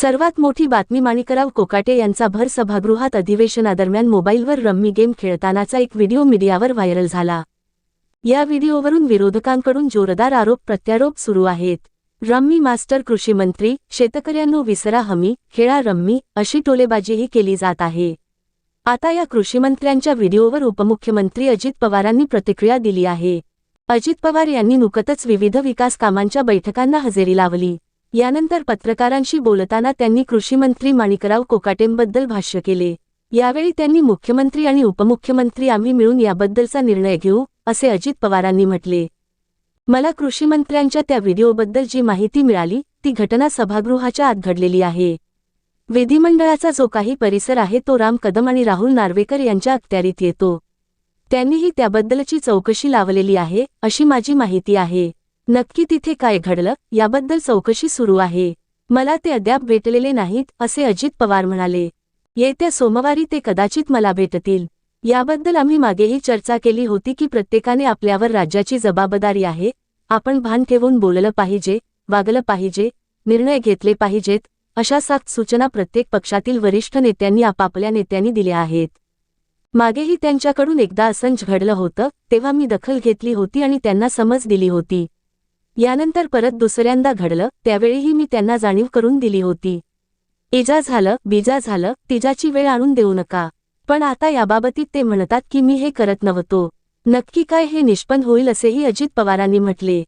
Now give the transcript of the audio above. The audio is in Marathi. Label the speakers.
Speaker 1: सर्वात मोठी बातमी माणिकराव कोकाटे यांचा भर सभागृहात अधिवेशनादरम्यान मोबाईलवर रम्मी गेम खेळतानाचा एक व्हिडिओ मीडियावर व्हायरल झाला. या व्हिडिओवरून विरोधकांकडून जोरदार आरोप प्रत्यारोप सुरू आहेत. रम्मी मास्टर कृषी मंत्री शेतकऱ्यांनो विसरा हमी खेळा रम्मी अशी टोलेबाजीही केली जात आहे. आता या कृषीमंत्र्यांच्या व्हिडिओवर उपमुख्यमंत्री अजित पवारांनी प्रतिक्रिया दिली आहे. अजित पवार यांनी नुकतच विविध विकास कामांच्या बैठकांना हजेरी लावली. यानंतर पत्रकारांशी बोलताना त्यांनी कृषीमंत्री माणिकराव कोकाटेंबद्दल भाष्य केले. यावेळी त्यांनी मुख्यमंत्री आणि उपमुख्यमंत्री आम्ही मिळून याबद्दलचा निर्णय घेऊ असे अजित पवारांनी म्हटले. मला कृषीमंत्र्यांच्या त्या व्हिडिओबद्दल जी माहिती मिळाली ती घटना सभागृहाच्या आत घडलेली आहे. विधिमंडळाचा जो काही परिसर आहे तो राम कदम आणि राहुल नार्वेकर यांच्या अखत्यारीत येतो. त्यांनीही त्याबद्दलची चौकशी लावलेली आहे अशी माझी माहिती आहे. नक्की तिथे काय घडलं याबद्दल चौकशी सुरू आहे. मला ते अद्याप भेटलेले नाहीत असे अजित पवार म्हणाले. येत्या सोमवारी ते कदाचित मला भेटतील. याबद्दल आम्ही मागेही चर्चा केली होती की प्रत्येकाने आपल्यावर राज्याची जबाबदारी आहे. आपण भान ठेवून बोललं पाहिजे वागलं पाहिजे निर्णय घेतले पाहिजेत अशा सात सूचना प्रत्येक पक्षातील वरिष्ठ नेत्यांनी आपापल्या नेत्यांनी दिल्या आहेत. मागेही त्यांच्याकडून एकदा असंच घडलं होतं तेव्हा मी दखल घेतली होती आणि त्यांना समज दिली होती. यानंतर परत दुसऱ्यांदा घडलं त्यावेळीही मी त्यांना जाणीव करून दिली होती. इजा झालं बीजा झालं तिजाची वेळ आणून देऊ नका. पण आता याबाबतीत ते म्हणतात की मी हे करत नव्हतो. नक्की काय हे निष्पन्न होईल असेही अजित पवारांनी म्हटले.